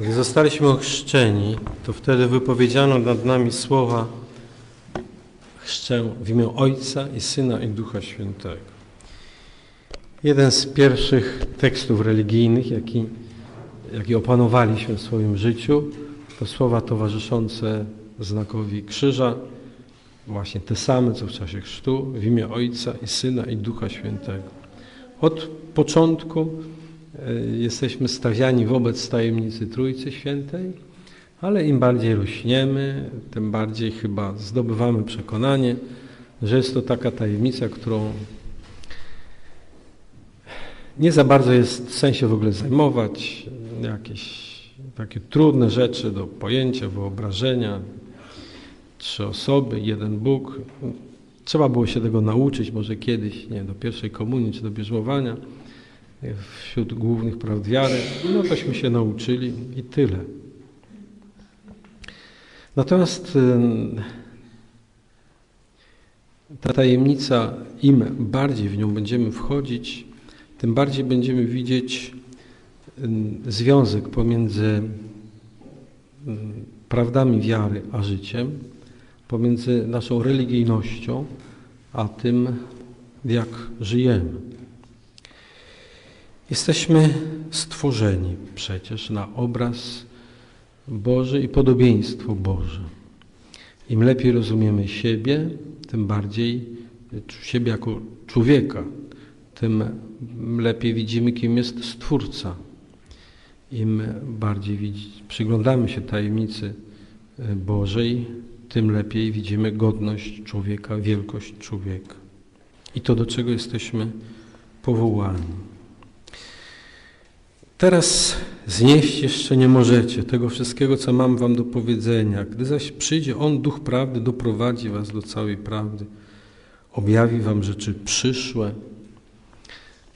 Gdy zostaliśmy ochrzczeni, to wtedy wypowiedziano nad nami słowa chrzczę w imię Ojca i Syna i Ducha Świętego. Jeden z pierwszych tekstów religijnych, jaki, jaki opanowaliśmy w swoim życiu, to słowa towarzyszące znakowi krzyża, właśnie te same, co w czasie chrztu, w imię Ojca i Syna i Ducha Świętego. Od początku jesteśmy stawiani wobec tajemnicy Trójcy Świętej, ale im bardziej rośniemy, tym bardziej chyba zdobywamy przekonanie, że jest to taka tajemnica, którą nie za bardzo jest w sensie w ogóle zajmować, jakieś takie trudne rzeczy do pojęcia, wyobrażenia, trzy osoby, jeden Bóg. Trzeba było się tego nauczyć może kiedyś, nie do pierwszej komunii czy do bierzmowania wśród głównych prawd wiary. No tośmy się nauczyli i tyle. Natomiast ta tajemnica, im bardziej w nią będziemy wchodzić, tym bardziej będziemy widzieć związek pomiędzy prawdami wiary a życiem, pomiędzy naszą religijnością a tym, jak żyjemy. Jesteśmy stworzeni przecież na obraz Boży i podobieństwo Boże. Im lepiej rozumiemy siebie, tym bardziej siebie jako człowieka, tym lepiej widzimy, kim jest Stwórca. Im bardziej przyglądamy się tajemnicy Bożej, tym lepiej widzimy godność człowieka, wielkość człowieka. I to, do czego jesteśmy powołani. Teraz znieść jeszcze nie możecie tego wszystkiego, co mam wam do powiedzenia. Gdy zaś przyjdzie On, Duch Prawdy, doprowadzi was do całej prawdy, objawi wam rzeczy przyszłe.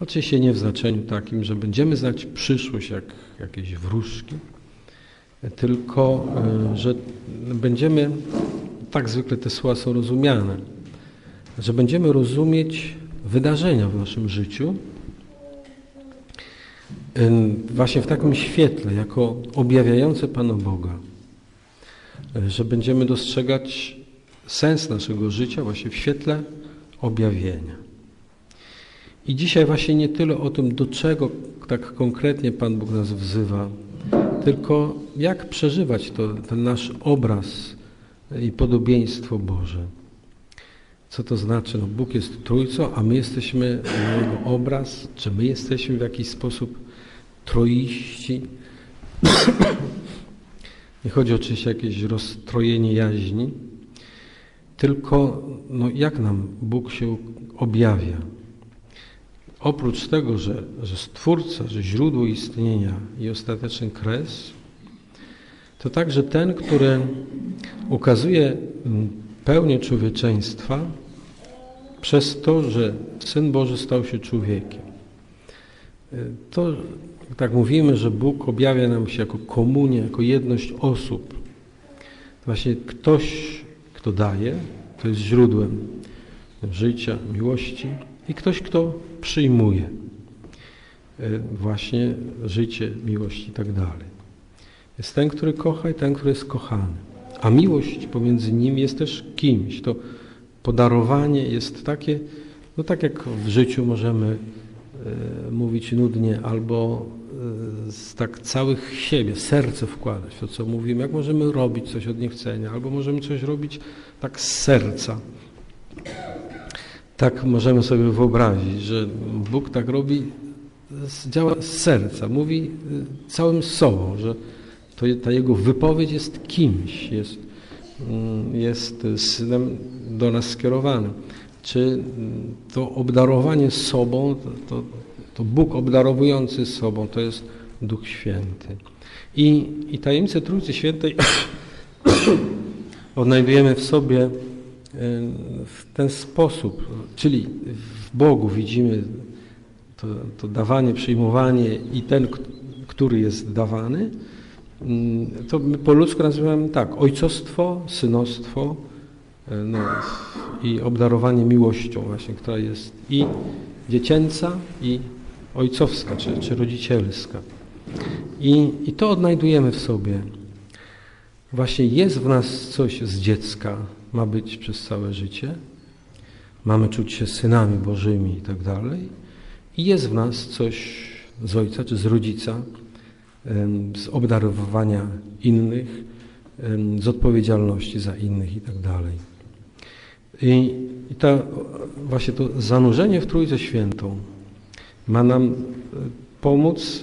Oczywiście nie w znaczeniu takim, że będziemy znać przyszłość jak jakieś wróżki, tylko e, że będziemy, tak zwykle te słowa są rozumiane, że będziemy rozumieć wydarzenia w naszym życiu, właśnie w takim świetle, jako objawiające Pana Boga, że będziemy dostrzegać sens naszego życia właśnie w świetle objawienia. I dzisiaj właśnie nie tyle o tym, do czego tak konkretnie Pan Bóg nas wzywa, tylko jak przeżywać to, ten nasz obraz i podobieństwo Boże. Co to znaczy? No, Bóg jest Trójcą, a my jesteśmy Jego obraz, czy my jesteśmy w jakiś sposób troiści. Nie chodzi oczywiście o jakieś rozstrojenie jaźni, tylko no, jak nam Bóg się objawia. Oprócz tego, że, że Stwórca, że źródło istnienia i ostateczny kres, to także ten, który ukazuje mm, pełnię człowieczeństwa przez to, że Syn Boży stał się człowiekiem. To tak mówimy, że Bóg objawia nam się jako komunia, jako jedność osób. Właśnie ktoś, kto daje, to jest źródłem życia, miłości i ktoś, kto przyjmuje e, właśnie życie, miłość i tak dalej. Jest ten, który kocha i ten, który jest kochany. A miłość pomiędzy nimi jest też kimś. To podarowanie jest takie, no tak jak w życiu możemy e, mówić nudnie albo z tak całych siebie, serce wkładać to, co mówimy, jak możemy robić coś od niechcenia, albo możemy coś robić tak z serca. Tak możemy sobie wyobrazić, że Bóg tak robi, działa z serca, mówi y, całym sobą, że to, ta Jego wypowiedź jest kimś, jest, mm, jest synem do nas skierowanym. Czy mm, to obdarowanie sobą, to, to Bóg obdarowujący sobą, to jest Duch Święty. I, i tajemnicę Trójcy Świętej odnajdujemy w sobie w ten sposób, czyli w Bogu widzimy to, to dawanie, przyjmowanie i ten, który jest dawany, mm, to my po ludzku nazywamy tak, ojcostwo, synostwo e, no, i obdarowanie miłością właśnie, która jest i dziecięca, i ojcowska, czy, czy rodzicielska. I, I to odnajdujemy w sobie. Właśnie jest w nas coś z dziecka, ma być przez całe życie. Mamy czuć się synami Bożymi i tak dalej. I jest w nas coś z ojca czy z rodzica, z obdarowywania innych, z odpowiedzialności za innych i tak dalej. I, i ta, właśnie to zanurzenie w Trójcę Świętą ma nam e, pomóc,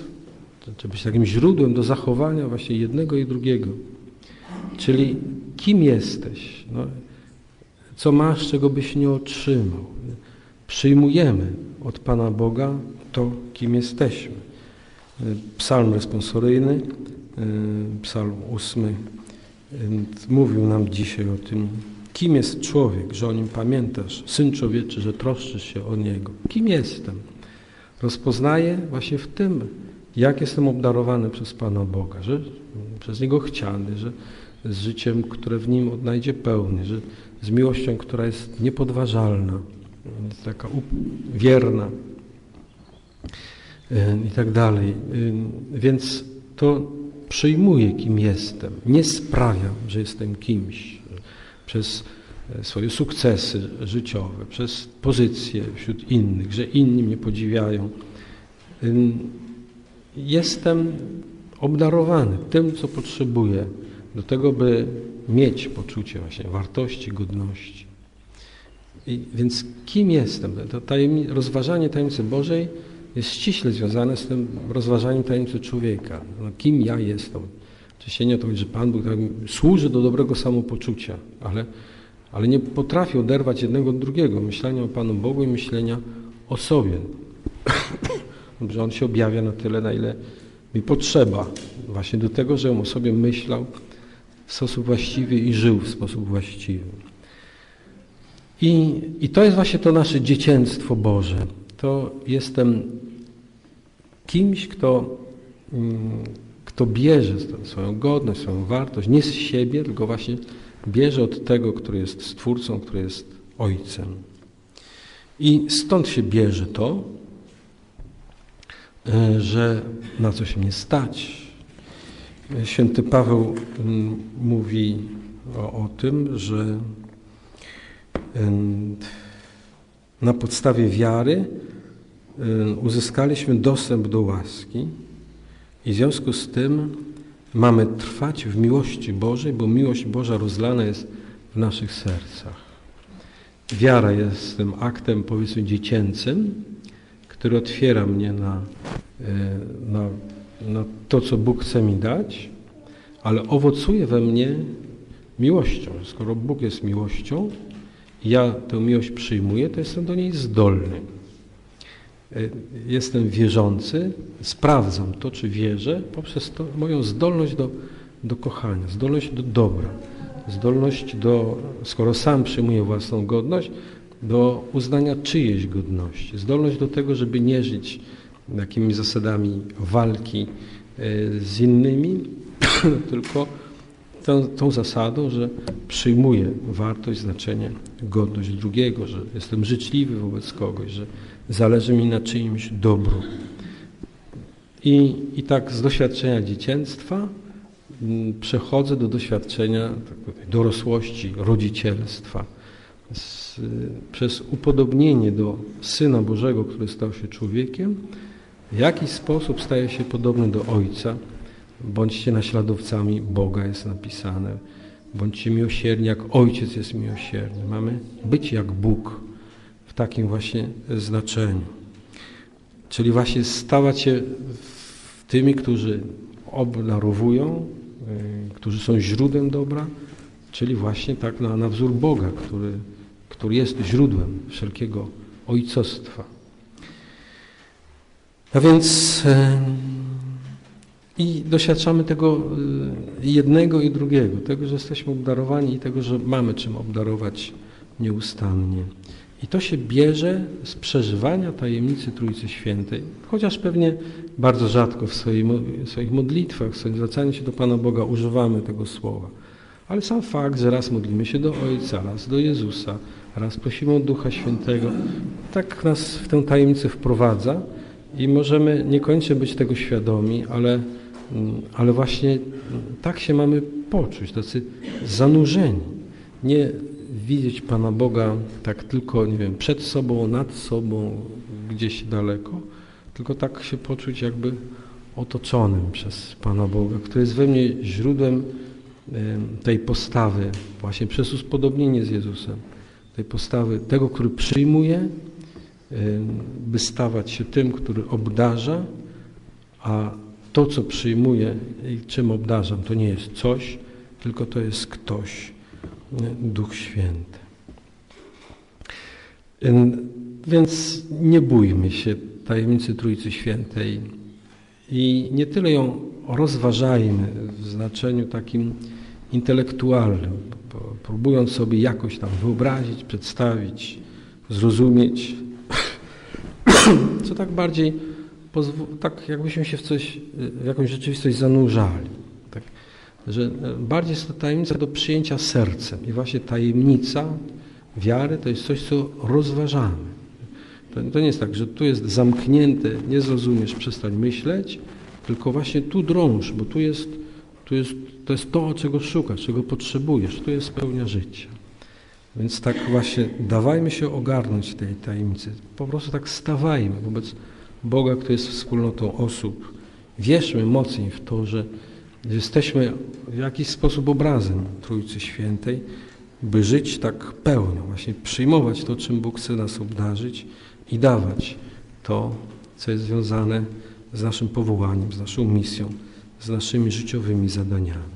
czy być takim źródłem do zachowania właśnie jednego i drugiego. Czyli kim jesteś? No, co masz, czego byś nie otrzymał? Przyjmujemy od Pana Boga to, kim jesteśmy. Psalm responsoryjny, e, psalm ósmy, e, mówił nam dzisiaj o tym, kim jest człowiek, że o nim pamiętasz, syn człowieczy, że troszczysz się o niego. Kim jestem? Rozpoznaję właśnie w tym, jak jestem obdarowany przez Pana Boga, że przez Niego chciany, że z życiem, które w Nim odnajdzie pełnię, że z miłością, która jest niepodważalna, taka wierna i tak dalej. Więc to przyjmuję, kim jestem. Nie sprawiam, że jestem kimś przez swoje sukcesy życiowe, przez pozycję wśród innych, że inni mnie podziwiają. Jestem obdarowany tym, co potrzebuję do tego, by mieć poczucie właśnie wartości, godności. I więc kim jestem? To tajemni rozważanie tajemnicy Bożej jest ściśle związane z tym rozważaniem tajemnicy człowieka. No, kim ja jestem? Oczywiście nie o to chodzi, że Pan Bóg tak służy do dobrego samopoczucia, ale, ale nie potrafi oderwać jednego od drugiego, myślenia o Panu Bogu i myślenia o sobie. że On się objawia na tyle, na ile mi potrzeba właśnie do tego, żebym o sobie myślał w sposób właściwy i żył w sposób właściwy. I, I to jest właśnie to nasze dziecięctwo Boże. To jestem kimś, kto, mm, kto bierze swoją godność, swoją wartość, nie z siebie, tylko właśnie bierze od tego, który jest Stwórcą, który jest Ojcem. I stąd się bierze to, e, że na coś mnie stać. Święty Paweł mm, mówi o, o tym, że na podstawie wiary uzyskaliśmy dostęp do łaski i w związku z tym mamy trwać w miłości Bożej, bo miłość Boża rozlana jest w naszych sercach. Wiara jest tym aktem, powiedzmy, dziecięcym, który otwiera mnie na, e, na, na to, co Bóg chce mi dać, ale owocuje we mnie miłością. Skoro Bóg jest miłością, ja tę miłość przyjmuję, to jestem do niej zdolny. E, jestem wierzący, sprawdzam to, czy wierzę, poprzez to moją zdolność do, do kochania, zdolność do dobra, zdolność do, skoro sam przyjmuję własną godność, do uznania czyjejś godności, zdolność do tego, żeby nie żyć jakimiś zasadami walki e, z innymi, tylko tą, tą zasadą, że przyjmuję wartość, znaczenie, godność drugiego, że jestem życzliwy wobec kogoś, że zależy mi na czyimś dobru. I, i tak z doświadczenia dzieciństwa mm, przechodzę do doświadczenia dorosłości, rodzicielstwa. Z, przez upodobnienie do Syna Bożego, który stał się człowiekiem, w jakiś sposób staje się podobny do Ojca, Bądźcie naśladowcami Boga, jest napisane. Bądźcie miłosierni, jak Ojciec jest miłosierny. Mamy być jak Bóg w takim właśnie znaczeniu. Czyli właśnie stawać się tymi, którzy obdarowują, y, którzy są źródłem dobra, czyli właśnie tak na, na wzór Boga, który, który jest źródłem wszelkiego ojcostwa. A więc i doświadczamy tego y, jednego i drugiego, tego, że jesteśmy obdarowani i tego, że mamy czym obdarować nieustannie. I to się bierze z przeżywania tajemnicy Trójcy Świętej, chociaż pewnie bardzo rzadko w swoich, modlitwach, w swoim zwracaniu się do Pana Boga używamy tego słowa. Ale sam fakt, że raz modlimy się do Ojca, raz do Jezusa, raz prosimy o Ducha Świętego, tak nas w tę tajemnicę wprowadza, I możemy niekoniecznie być tego świadomi, ale, ale właśnie mm, tak się mamy poczuć, tacy zanurzeni. Nie widzieć Pana Boga tak tylko, nie wiem, przed sobą, nad sobą, gdzieś daleko, tylko tak się poczuć jakby otoczonym przez Pana Boga, który jest we mnie źródłem tej postawy, właśnie przez uspodobnienie z Jezusem, tej postawy tego, który przyjmuje, by stawać się tym, który obdarza, a to, co przyjmuję i czym obdarzam, to nie jest coś, tylko to jest ktoś, Duch Święty. Więc nie bójmy się tajemnicy Trójcy Świętej i nie tyle ją rozważajmy w znaczeniu takim intelektualnym, próbując sobie jakoś tam wyobrazić, przedstawić, zrozumieć, co tak bardziej, tak jakbyśmy się w coś, w jakąś rzeczywistość zanurzali. Tak, że bardziej jest to tajemnica do przyjęcia sercem i właśnie tajemnica wiary to jest coś, co rozważamy. To, to nie jest tak, że tu jest zamknięte, nie zrozumiesz, przestań myśleć, tylko właśnie tu drąż, bo tu jest, tu jest, to jest to, czego szukasz, czego potrzebujesz, tu jest pełnia życia. Więc tak właśnie dawajmy się ogarnąć tej tajemnicy. Po prostu tak stawajmy wobec Boga, który jest wspólnotą osób. Wierzmy mocniej w to, że jesteśmy w jakiś sposób obrazem Trójcy Świętej, by żyć tak pełnią, właśnie przyjmować to, czym Bóg chce nas obdarzyć i dawać to, co jest związane z naszym powołaniem, z naszą misją, z naszymi życiowymi zadaniami.